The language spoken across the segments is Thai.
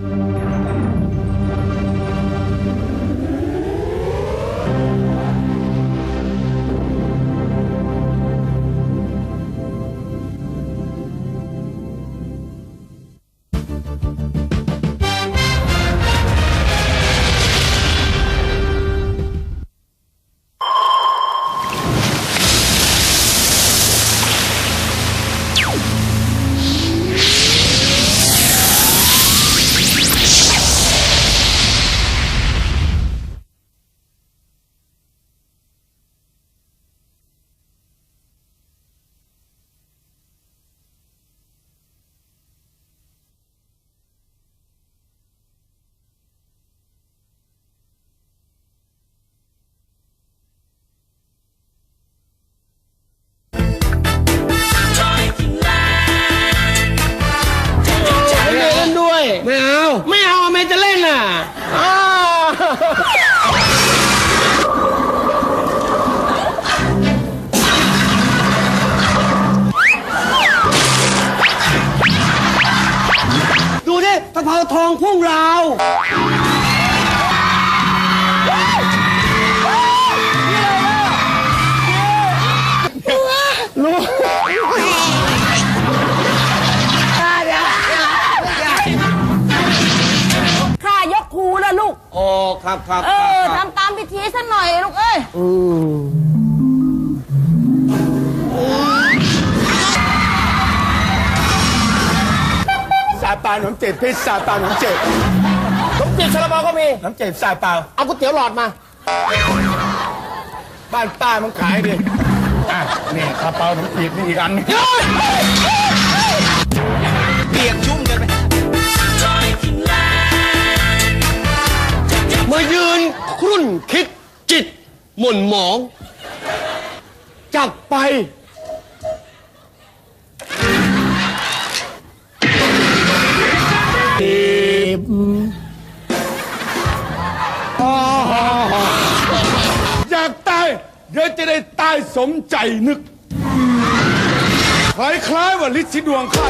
ไม่ ครับครับเออครับทำตามพิธีสักหน่อยลูกเอ้ยซาเปาหนมเจ็ดพิษซาเปาหนมเจ็ดขนมจีบซาลาเปาก็มีหนมเจ็ดซาเปาเอาก๋วยเตี๋ยวหลอดมา บ้านป้ามันขายดิอะนี่ซาเปาหนมจีบนี่อีกอันหนึ่งเมายืนครุ่นคิดจิตหม่นหมองจับไป อยากตาย เดี๋ยวจะได้ตายสมใจนึก คล้ายๆว่าลิซิดวงข้า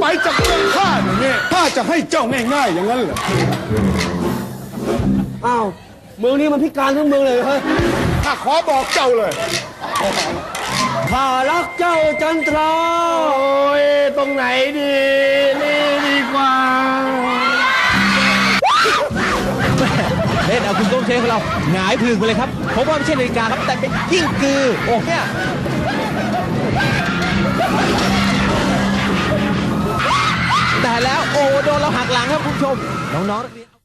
ไปจากเมืองข้าอย่างนี้ข้าจะให้เจ้าง่ายๆ อย่างนั้นเหรอ อ้าวเมืองนี้มันพิการทั้งเมืองเลยเฮ้ยข้าขอบอกเจ้าเลย ข้ารักเจ้าจันทราโอ้ยตรงไหนดี นี่ดีกว่า เล่นเอาคุณโต้งเชฟของเราหงายพึงไปเลยครับผมว่าไม่ใช่นาฬิกาครับแต่เป็นกิ้งกือ โอ้เนี่ย โอ้โดนเราหักหลังครับคุณผู้ชมน้องๆนักเรียน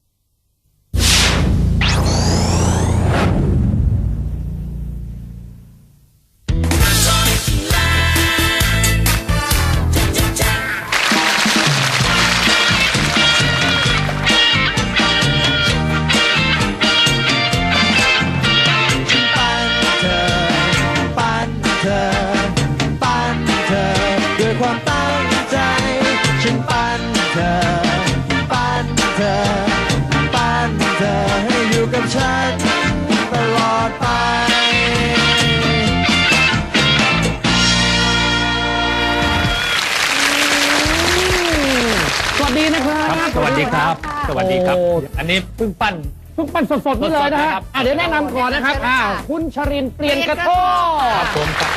สดีครับสวัสดีครับ โอ้ อันนี้เพิ่งปั้น เพิ่งปั้นสดๆนี่เลยนะฮะสดๆนะครับ อะเดี๋ยวแนะนำก่อนนะครับอ่าคุณชรินทร์เปลี่ยนกระโทษผมครับ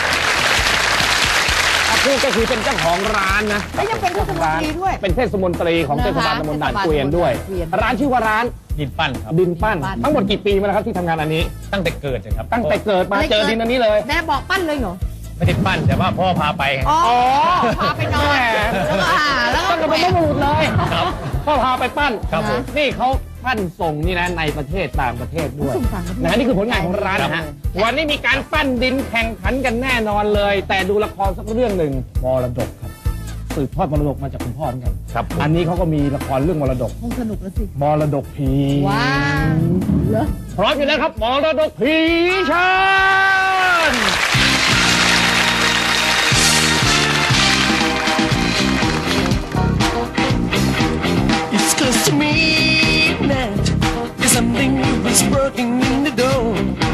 อะพูดก็คือเป็นเจ้าของร้านนะแล้วยังเป็นเทศมนตรีด้วยเป็นเทศมนตรีของเทศบาลตำบลด่านเกวียนด้วย เทศบาลตำบลด่านเกวียน ร้านชื่อว่าร้านดินปั้นครับ ดินปั้น ปั้น ทั้งหมดกี่ปีมาแล้วครับที่ทำงานอันนี้ ตั้งแต่เกิดเลยครับตั้งแต่เกิดมาเจอดินอันนี้เลย แม่บอกปั้นเลยเหรอ ไม่ได้ปั้นแต่ว่าพ่อพาไปไงอ๋ออ๋อพาไปนอนแล้วก็หาแล้วก็ตั้งแต่เป็นต้นบุรุษเลย ครับ ก็พาไปปั้นครับผม นี่เขาปั้นส่งนี่นะในประเทศต่างประเทศด้วยส่งต่างประเทศนะนี่คือผลงานของร้านนะฮะวันนี้มีการปั้นดินแข่งขันกันแน่นอนเลย แต่ดูละครสักเรื่องหนึ่งมรดกครับสืบทอดมรดกมาจากคุณพ่อเหมือนกันครับผม อันนี้เขาก็มีละครเรื่องมรดกคงสนุกแล้วสิ มรดกผีว้าวเหรอ พร้อมอยู่แล้วครับมรดกผีเชิญ midnight. There's something was working in the door.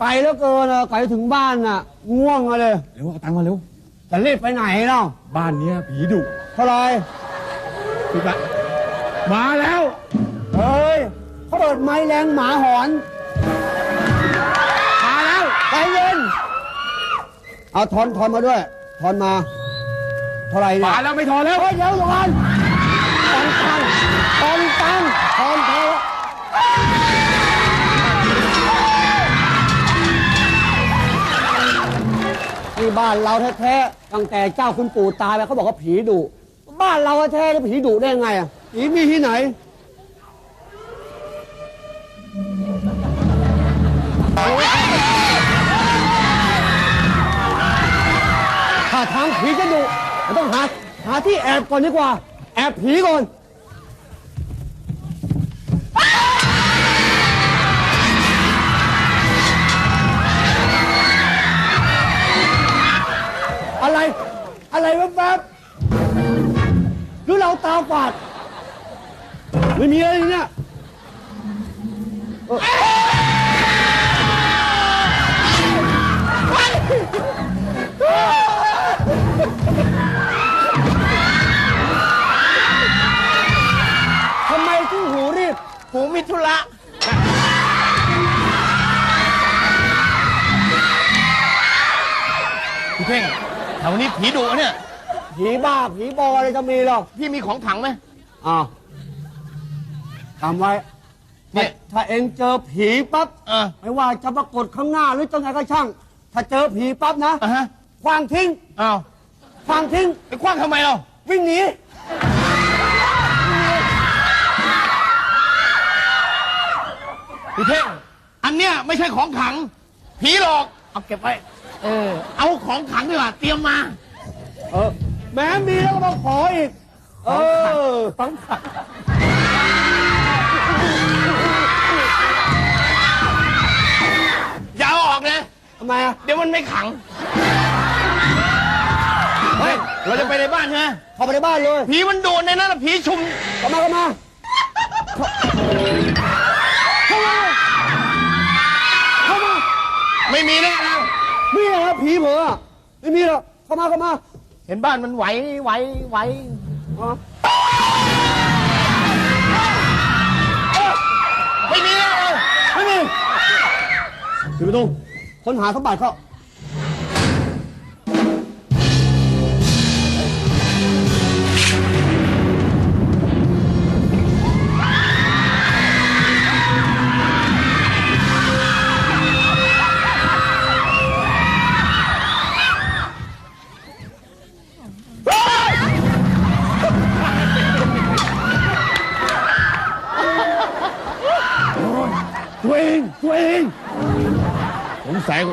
ไกลแล้วเกินอะไกลถึงบ้านอะง่วงอะเลย เร็วเอาตังค์มาเร็ว จะรีบไปไหนเนาะบ้านเนี้ยผีดุเท่าไหรพี่บะมาแล้ว เฮ้ยเขาเปิดไม้แรงหมาหอนมาแล้ว ใจเย็น เอาทอนทอนมาด้วย ทอนมา เท่าไหรเนี่ย มาแล้วไม่ทอแล้ว เฮ้ยเดี๋ยวก่อนทอนตังค์ทอนตังค์ทอนทอน นี่บ้านเราแท้ๆ ตั้งแต่เจ้าคุณปู่ตายไปเขาบอกว่าผีดุ บ้านเราแท้ๆแล้วผีดุได้ไงอะผีมีที่ไหน ถ้าทางผีจะดุเราต้องหาหาที่แอบก่อนดีกว่า แอบผีก่อน อะไรแวบๆหรือเราตาฝาด ไม่มีอะไรเลยเนี่ยเออทำไมถึงหูรีบ หูมิธุระ พี่เพ่ง แถวนี้ผีดุเนี่ย ผีบ้าผีบออะไรจะมีหรอกพี่มีของถังไหม อ้าวจำไว้เนี่ถ้าย ถ้าเองเจอผีปั๊บเออไม่ว่าจะปรากฏข้างหน้าหรือจังไงก็ช่าง ถ้าเจอผีปั๊บนะอะฮะควางทิ้งอ้าวควางทิ้ง ไปคว้างทำไมเราวิ่งหนีพี่เพ่งอันเนี้ยไม่ใช่ของถัง ผีหลอกเอาเก็บไว้ เออ เอาของถังดีกว่า เตรียมมา เออ แม้มีแล้วก็ต้องขออีก เออของถังอย่าเอาออกนะ ทำไมอะ เดี๋ยวมันไม่ขัง เฮ้ย เราจะไปในบ้านใช่ไหมเข้าไปในบ้านเลยผีมันโดนในนั้นน่ะผีชุมเข้ามาเข้ามาเข้ามา เข้ามา ไม่มีแน่น ไมีหรอผีเผลออะไม่มีหรอกเข้ามาเข้ามาเห็นบ้านมันไหวไหวไหวอ๋อไม่มีน่เลยไม่มีถือประตูค้นหาสมบัติเขา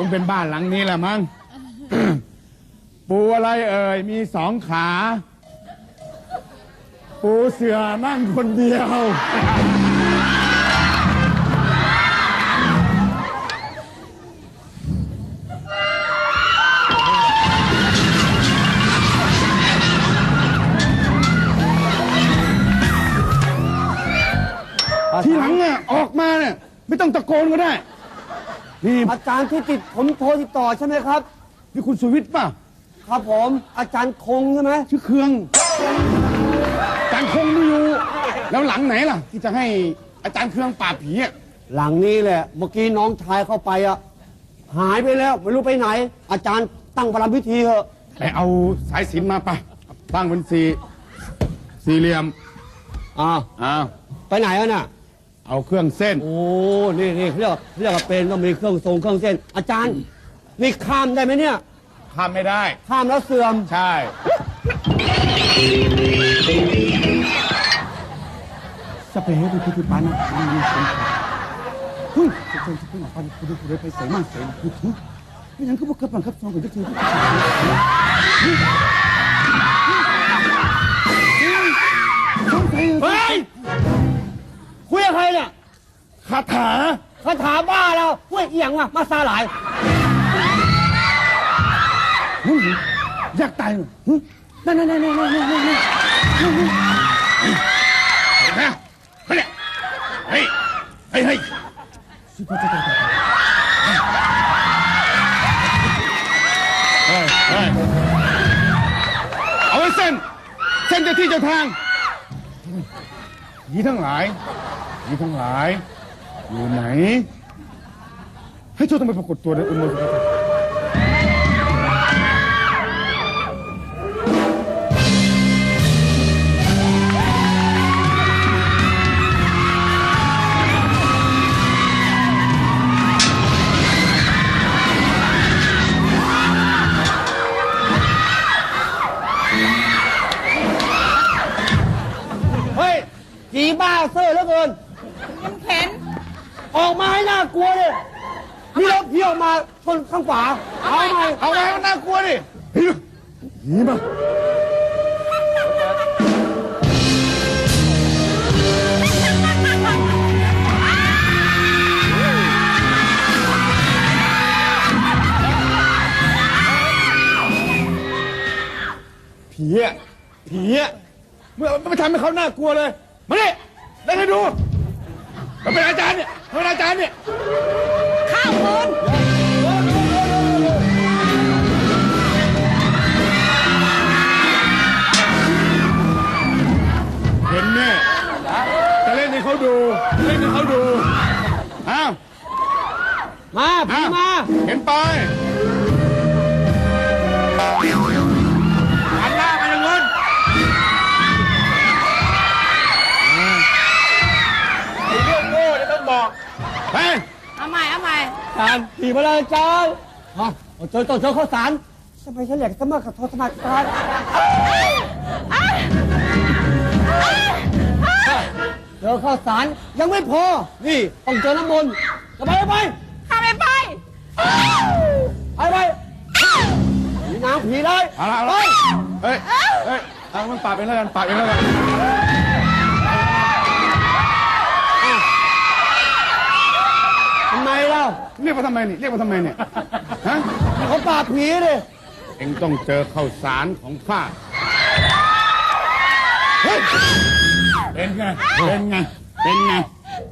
งสัยคงเป็นบ้านหลังนี้แหละมั้ง ปูอะไรเอ่ย มีสองขา ปูเสือนั่งคนเดียว ทีหลังเนี่ยออกมาเนี่ย ไม่ต้องตะโกนก็ได้ นี่อาจารย์ที่ติดผมโทรติดต่อใช่ไหมครับ นี่คุณสุวิทย์ป่ะ ครับผมอาจารย์คงใช่ไหมชื่อเครืองอาจารย์คงไม่อยู่ แล้วหลังไหนล่ะ ที่จะให้อาจารย์เครืองปราบผีอะหลังนี้แหละ เมื่อกี้น้องชายเข้าไปอะหายไปแล้วไม่รู้ไปไหน อาจารย์ตั้งประลำพิธีเถอะไปเอาสายสิญจนมาปะตั้งเป็นสี่สี่เหลี่ยมอ่าอ้าวไปไหนอะน่ะ เอาเครื่องเส้น โอ้ นี่นี่เรียกว่าเรียกว่าเป็นต้องมีเครื่องทรงเครื่องเส้น อาจารย์ นี่ข้ามได้ไหมเนี่ย ข้ามไม่ได้ ข้ามแล้วเสื่อม ใช่ สเปรย์ดูคือปันนะเฮ้ยเจ้าที่มาปันคุณคุณไปใส่มากใส่คุณไม่ยังก็บอกกับบังคับซองกับเจ้าที่เฮ้ยคุยกับ ใครเนี่ยคาถาคาถาบ้าแล้วเฮ้ยเอียงว่ะมาซาหลายอยากตายเหรอนั่นนั่นนั่นนั่นนั่นนั่นนั่นฮะเฮ้ยเฮ้ยเฮ้ยเฮ้ยเฮ้ยเฮ้ยเอาไว้เส้น เส้นเจ้าที่เจ้าทางผีทั้งหลาย ผีทั้งหลาย อยู่ไหน ให้ช่วยต้องไปปรากฏตัวในอุโมงค์ นี่รถพี่ออกมาชนข้างฝาเอาไหมเอาไว้ให้มันน่ากลัวดิผีผีมาผีอะผีอะเมื่อไม่ทำให้เขาน่ากลัวเลย มาดิเล่นให้ดูมันเป็นอาจารย์เนี่ย มันเป็นอาจารย์เนี่ยข้าวคนเห็นแน่จะเล่นให้เขาดู เล่นให้เขาดู อ้าว มาผีอ้าวมา เห็นไป จานผีมาเลยจานฮะเอาเจอต้องเจอข้าวสารทำไมฉันอยากสมัครกับโทรสมัครการเจอข้าวสารยังไม่พอ นี่ต้องเจอน้ำมนต์จะไปไปข้าไม่ไปไปไปผีนางผีเลยเอาละเอาละเฮ้ย เฮ้ยเอามันปาดเองแล้วกันปาดเองแล้วกัน เล่าเรียกมาทำไมนี่เรียกมาทำไมเนี่ยฮะเขาปราบผีเลยเอ็งต้องเจอข้าวสารของข้าเฮ้ยเป็นไงเป็นไงเป็นไง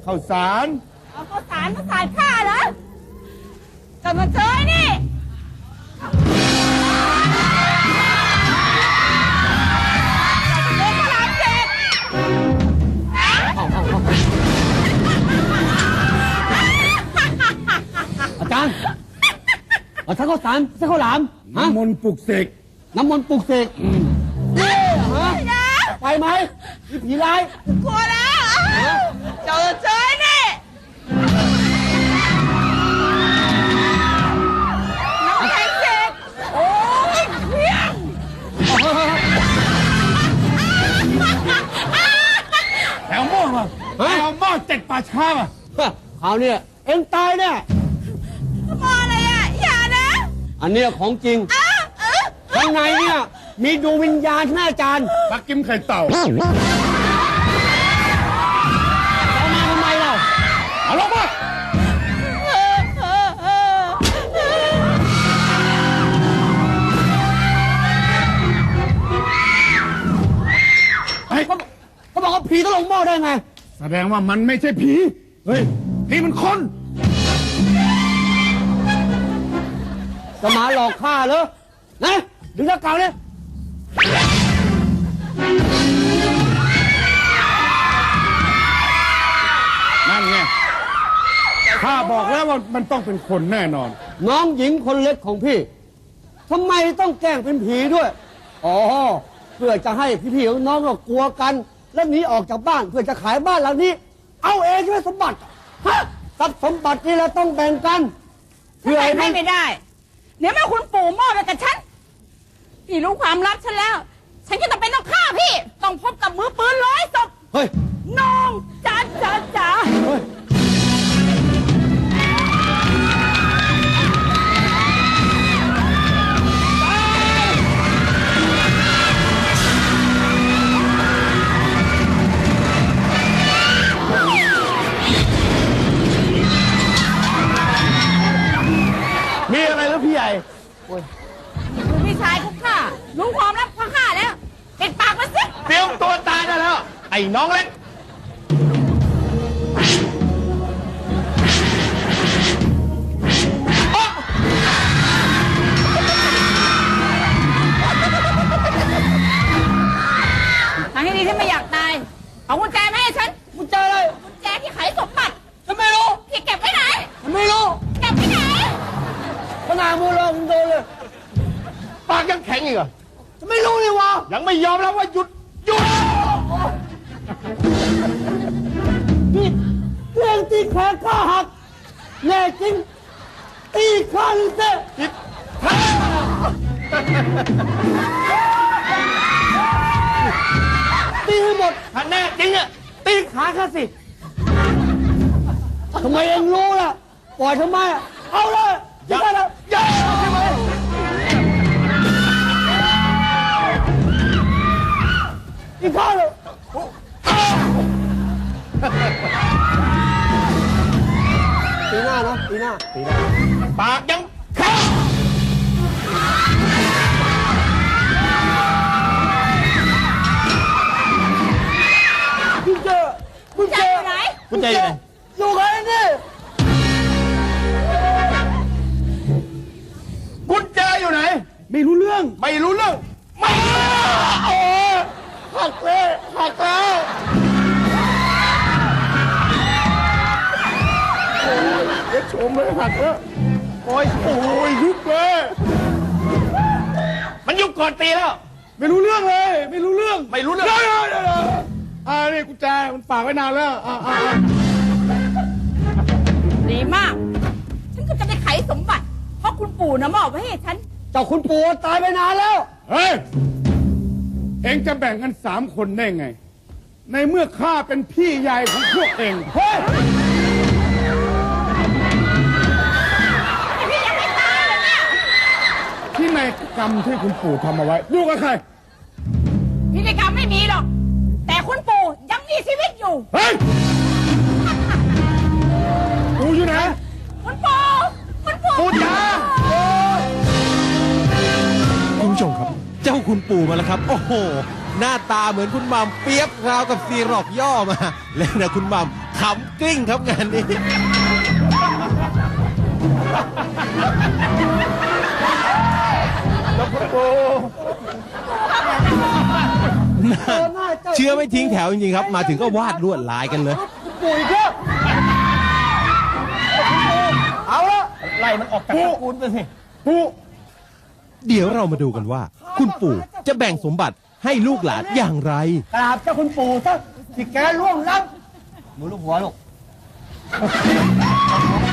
ข้าวสารเอาข้าวสารมาใส่ข้าเหรอจะมาเจอนี่ เอาทั้งข้าวสารทั้งข้าวหลามฮะน้ำมนต์ปลุกเสกน้ำมนต์ปลุกเสกนี่ฮะไปไหมมีผีร้ายกลัวแล้วเจะเจอนี่น้ำแข็งเจ็ดโอ้ยเพียงแถวหม้อมาแถวหม้อเจ็ดป่าช้ามาคราวเนี้ยเอ็งตายแน่ อันเนี้ยของจริงอ้าเออข้างในเนี่ยมีดวงวิญญาณแม่อาจารย์ปักกิมไข่เต่าเอามาทำไมเรา เอาลงมาเออเออเออเฮ้ยเขาบอกว่าผีต้องลงหม้อได้ไง แสดงว่ามันไม่ใช่ผี เฮ้ยนี่มันคน จะมาหลอกข้าเหรอนะดึงตะเก่าเนี่ยนั่นไงข้าบอกแล้วว่ามันต้องเป็นคนแน่นอน น้องหญิงคนเล็กของพี่ทำไมต้องแกล้งเป็นผีด้วย อ๋อ เพื่อจะให้พี่ๆน้องๆเรากลัวกัน แล้วหนีออกจากบ้านเพื่อจะขายบ้านหลังนี้ เอาเองใช่ไหมสมบัติ ฮะทรัพย์สมบัตินี่เราต้องแบ่งกัน เพื่อให้ให้มันไม่ได้ เดี๋ยวแม่คุณปู่มอบไปกับฉันพี่รู้ความลับฉันแล้ว ฉันก็จะเป็นต้องฆ่าพี่ ต้องพบกับมือปืนร้อยศพเฮ้ย น้องจ้าจ้าจ้าเฮ้ย ข้ารู้ความลับของข้าแล้ว ปิดปากมาสิเตรียมตัวตายได้แล้ว ไอ้น้องเล็ก ทางที่ดีที่ไม่อยากตาย เอากุญแจมาให้ฉันมึงเจออะไรกุญแจที่ไขสมบัติฉันไม่รู้พี่เก็บไว้ไหน ฉันไม่รู้เก็บไว้ไหนขนาดมือเรามึงโดนเลย ปากยังแข็งอีกเหรอฉัน ไม่รู้นี่วะยังไม่ยอมแล้วว่าหยุดหยุดนี่เรื่องตีแขนข้าหักแน่จริงตีข้าหรือเซ่ตีให้หมดถ้าแน่จริงอะตีขาข้าสิทำไมเองรู้ล่ะ ปล่อยทำไมอะเอาเลยอย่าอย่า นะมอบไว้ให้ฉัน เจ้าคุณปู่ตายไปนานแล้ว เฮ้ย เองจะแบ่งกันสามคนได้ไง ในเมื่อข้าเป็นพี่ใหญ่ของพวกเองเฮ้ยพี่ยังไม่ตายเลยเนี่ย ที่ในกรรมที่คุณปู่ทำเอาไว้อยู่กับใคร พิธีกรรมไม่มีหรอก แต่คุณปู่ยังมีชีวิตอยู่ เฮ้ย ปู่อยู่ไหน คุณปู่ คุณปู่ ปูจ๋า เจ้าคุณปู่มาแล้วครับ โอ้โห หน้าตาเหมือนคุณหมัมเปียบราวกับซีรอกย่อมา แล้วนะคุณหมัมขำกลิ้งครับงานนี้เจอหน้าเจ้าเชื่อไม่ทิ้งแถวจริงๆครับ มาถึงก็วาดลวดลายกันเลยปู่อีกแล้วเอาละไล่มันออกจากตระกูลไปสิปู่ เดี๋ยวเรามาดูกันว่า คุณปู่จะแบ่งสมบัติให้ลูกหลานอย่างไร กราบเจ้าคุณปู่ซะที่แกล่วงล้ำมือลูกหัวลูก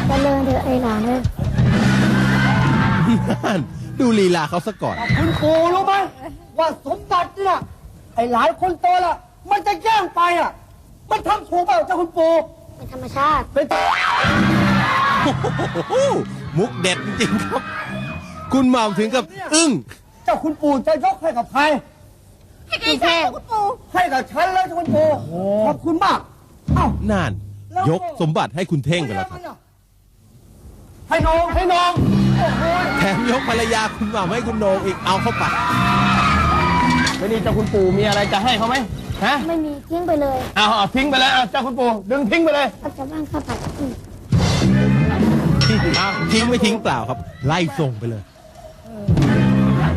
เจริญเถอะไอ้หลานเอ้ยนั่นดูลีลาเขาซะก่อน คุณปู่รู้ไหมว่าสมบัติเนี่ยไอ้หลายคนโตละมันจะแย่งไปอะ มันทำถูกเปล่าเจ้าคุณปู่เป็นธรรมชาติ เป็น โอ้โหมุกเด็ดจริงๆครับ คุณหม่ำถึงกับอึ้ง เจ้าคุณปู่จะยกให้กับใคร ให้ใครใช่คุณปู่ให้กับฉันเลยเจ้าคุณปู่ขอบคุณมาก เอ้าน่านยกสมบัติให้คุณเท่งไปแล้วครับให้น้องให้น้องแถมยกภรรยาคุณหม่ำให้คุณโหนงอีกเอาเข้าไปไม่นี่เจ้าคุณปู่มีอะไรจะให้เขาไหมฮะไม่มีทิ้งไปเลยเอาเอาทิ้งไปเลยเอาเจ้าคุณปู่ดึงทิ้งไปเลยเอาจากบ้านข้าวผัดอืมทิ้งไม่ทิ้งเปล่าครับ ไล่ส่งไปเลย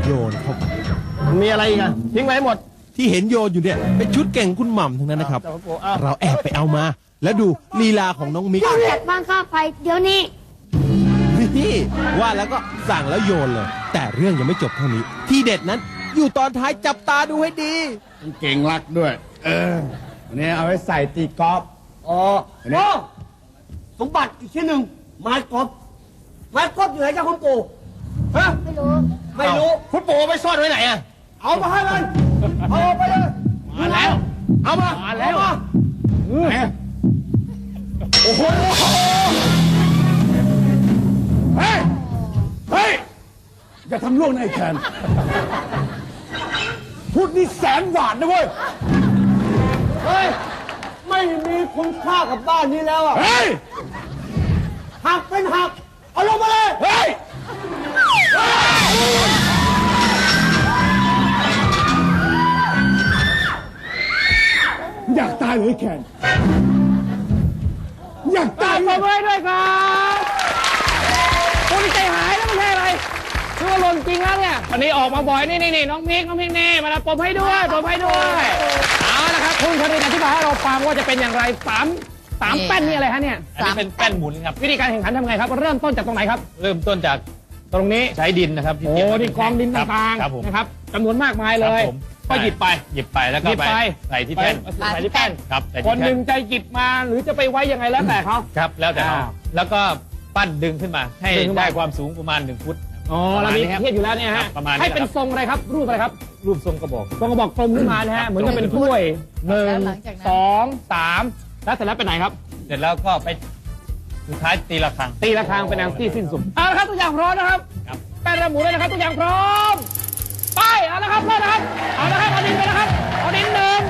โยนเข้าไปมีอะไรอีกอะทิ้งไปให้หมด ที่เห็นโยนอยู่เนี่ยเป็นชุดเก่งคุณหม่ำทั้งนั้นนะครับเจ้าคุณปู่เอาเราแอบไปเอามา แล้วดูลีลาของน้องมิกจากบ้านข้าวไฟเดี๋ยวนี้นี่ว่าแล้วก็สั่งแล้วโยนเลย แต่เรื่องยังไม่จบเท่านี้ ที่เด็ดนั้นอยู่ตอนท้ายจับตาดูให้ดีเก่งรักด้วย เอออันนี้เอาไว้ใส่ตีกอล์ฟอ๋ออันนี้โอ้สมบัติอีกชิ้นหนึ่งไม้กบไม้กบอยู่ไหนเจ้าคุณปู่ ฮะไม่รู้ ไม่รู้ คุณปู่เอาไปซ่อนไว้ไหนอะเอามาให้มัน เอาไปเลยมาแล้ว เอามามาแล้วแหมโอ้โห เฮ้ย เฮ้ย อย่าทำล่วงในะไอ้แคนพูดนี่แสนหวานนะเว้ย เฮ้ย ไม่มีคุณค่ากับบ้านนี้แล้วอะ เฮ้ย หักเป็นหัก เอาลงมาเลย เฮ้ยเฮ้ย อยากตายเลยแคนอยากตายปรบมือให้ด้วยครับคุณใจหายแล้วไม่ใช่อะไรชื่อว่าหล่นจริงแล้วเนี่ยวันนี้ออกมาบ่อยนี่นี่นี่น้องพิกน้องพิกเน่มาแล้วปมให้ด้วยปมให้ด้วยเอาละครับคุณคณิตอธิบายให้เราฟังว่าจะเป็นอย่างไรสามสามแป้นนี่อะไรฮะเนี่ยอันนี้เป็นแป้นหมุนครับ วิธีการแข่งขันทำไงครับ เริ่มต้นจากตรงไหนครับ เริ่มต้นจาก ตรงนี้ใช้ดินนะครับที่โอ้เก็บไว้นี่กองดินครับต่างครับผม ๆนะครับจำนวนมากมายเลยครับผม ก็หยิบไป หยิบไปแล้วก็หยิบไป ไปใส่ที่แป้นไปใส่ที่แป้นครับใส่คที่นหแป้นึ่นงจะหยิบมาหรือจะไปไว้ยังไงแล้วแต่เขา ครับแล้วแต่เราอ่าแล้วก็ปั้นดึงขึ้นมา ให้ดึงขึ้นมา ได้ความสูงประมาณหนึ่งฟุต อ๋อเรามีประมาณนี้ครับเทียบอยู่แล้วเนี่ยครัฮะบประมาณนี้ให้เป็นครับ ทรงอะไรครับ รูปอะไรครับรูปทรงกระบอก ทรงกระบอกกลมขึ้นมานะฮะเหมือนจะเป็นกล้วยหนึ่งแล้วหลังจากนั้น สองสามแล้วเสร็จแล้วไปไหนครับ เสร็จแล้วก็ไป สุดท้ายตีระฆังตีระฆังเป็นแนวที่สิ้นสุดเอาละครับตัวอย่างพร้อมนะครับครับ แป้นระหมูเลยนะครับตัวอย่างพร้อม ไปเอาละครับเริ่มนะครับเอาละครับเอาดินไปนะครับเอาดินหนึ่ง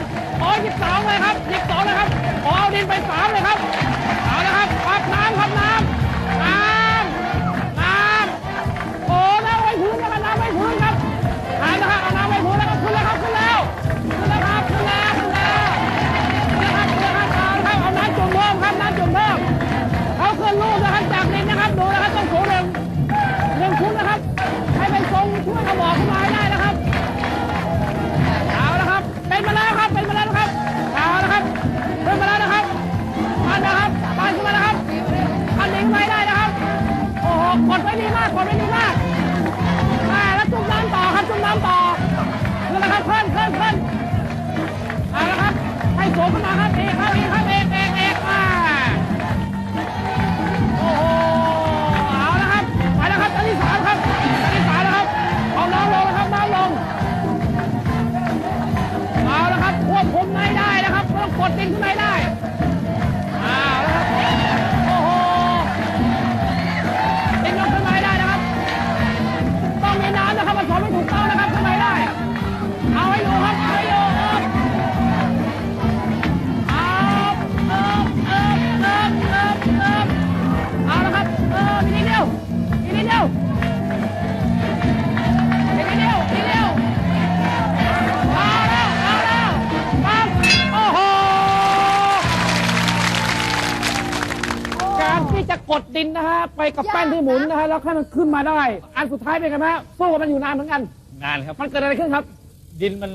โอ้ยหยิบสองเลยครับหยิบสองเลยครับโอ้เอาดินไปสามเลยครับเอาละครับปักน้ำครับน้ำน้ำน้ำโอ้น้ำไว้พื้นนะครับน้ำไว้พื้นครับเอาละครับเอาน้ำ เขาขึ้ นนะฮะไปกับแป้นที่หมุนนะฮะแล้วให้มันขึ้นมาได้ อันสุดท้ายเป็นไงฮะสู้กับมันอยู่นานเหมือนกัน นานครับ มันเกิดอะไรขึ้นครับ ดินมัน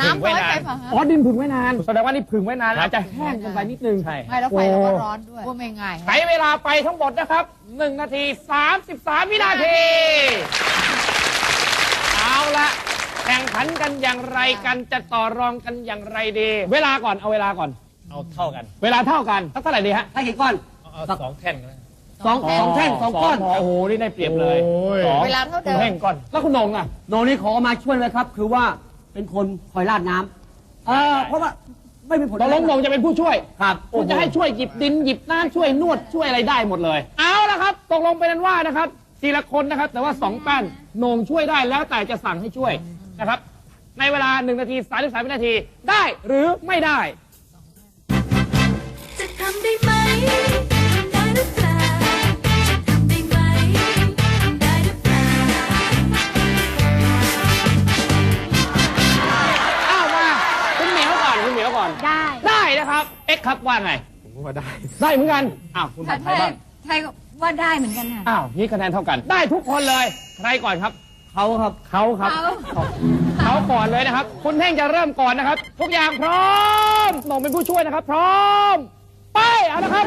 น้ำถึงน้ไว้อยนาไปน เปล่าฮะอ๋อดินผึ่งไว้นานแสดงว่านี่ผึ่งไว้นานครับ อาจจะแห้งเกันไปนิดนึงใช่ ไม่แล้วไฟเราก็ร้อนด้วยว่าไม่ง่ายใช้เวลาไปทั้งหมดนะครับ 1 นาที 33 วินาที เอาละแข่งขันกันอย่างไรกันจะต่อรองกันอย่างไรดี เวลาก่อนเอาเวลาก่อน เอาเท่ากัน เวลาเท่ากันสักเท่าไหร่ดีฮะ ถ้ากี่ก้อน เอาเอาสองแท่นกัน สองสองแท่งสองก้อน โอ้โห นี่ได้เปรียบเลยโอ้ย สองเวลาเท่าคุเดิณมเพ่งก่อน แล้วคุณโหนงอะ โนนี่ขอมาช่วยเลยครับ คือว่าเป็นคนคอยราดน้ำเออเพราะว่าไม่มีผลตกลงโหนงจะเป็นผู้ช่วย ครับ คุณจะให้ช่วยหยิบดินหยิบน้ำช่วยนวดช่วยอะไรได้หมดเลย เอาละครับตกลงเป็นนั้นว่านะครับทีละคนนะครับ แต่ว่าสองแป้นโหนงช่วยได้แล้วแต่จะสั่งให้ช่วยนะครับ ในเวลา1นาที33วินาทีได้หรือไม่ได้ เอ็กซ์ครับว่าไง ผมว่าได้ ได้เหมือนกัน อ้าวคุณถ้าผัดไทยบ้าง ไทยก็ว่าได้เหมือนกันค่ะ อ้าวนี่คะแนนเท่ากัน ได้ทุกคนเลย ใครก่อนครับ เขาครับ เขาครับ เขา เขาก่อนเลยนะครับ คุณเท่งจะเริ่มก่อนนะครับ ทุกอย่างพร้อมหนงเป็นผู้ช่วยนะครับ พร้อม ไป เอาละครับ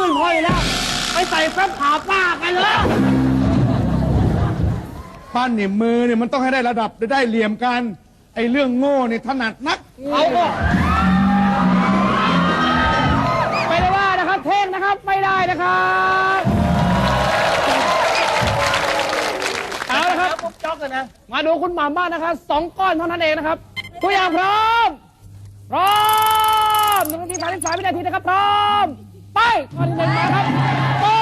ลื่นห้อยแล้ว ไปใส่แฟ้มผาป้ากันเลยปั้นเนี่ยมือเนี่ยมันต้องให้ได้ระดับได้ได้เหลี่ยมกัน ไอ้เรื่องโง่เนี่ยถนัดนัก เอาก็ไม่ได้ว่านะครับ เท่งนะครับ ไม่ได้นะครับเอาละครับจ๊อกกันนะ มาดูคุณหม่ำบ้างนะครับสองก้อนเท่านั้นเองนะครับตัวอย่างพร้อม พร้อมหนึ่งนาทีสามสิบสามวินาทีนะครับ พร้อม ไปข้อหนึ่งมาครับ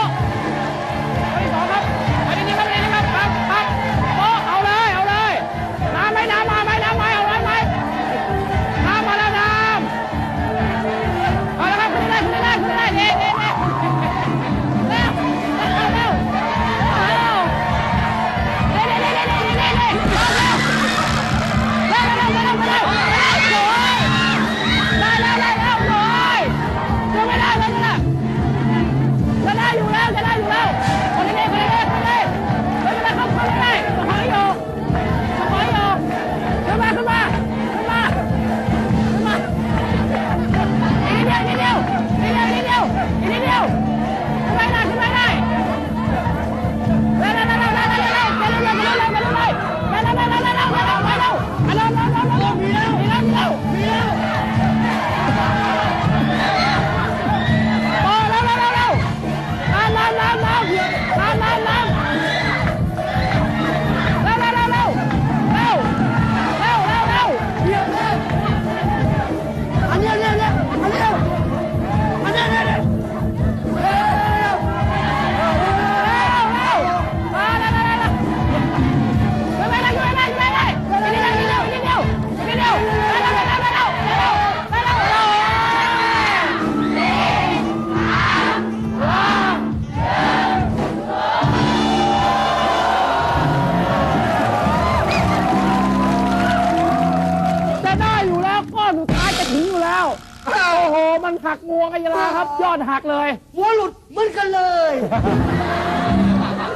หักเลย หัวหลุดเหมือนกันเลย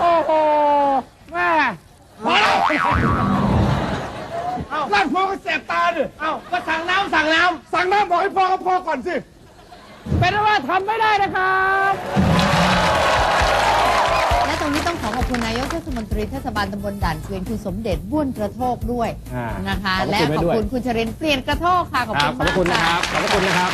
โอ้โหแม่พอแล้วลากพอก็แสบตาดิเอ้าก็สั่งน้ำสั่งน้สั่งน้ำบอกให้พอก็พอก่อนสิำเป็นว่าทำไม่ได้นะครับ และตรงนี้ต้องขอขอบคุณนายกเทศมนตรีเทศบาลตำบลด่านเกวียนคุณสมเด็จบ้วนกระโทกด้วยอ่านะคะ ขอบพระและคุณไว้ขอบด้วย คุณคุณชรินทร์เปลี่ยนกระโทกค่ะ ขอบครัคุบณขอบพมาระกคุณนะคค่ะ รับ ขอบพระคุณนะครับ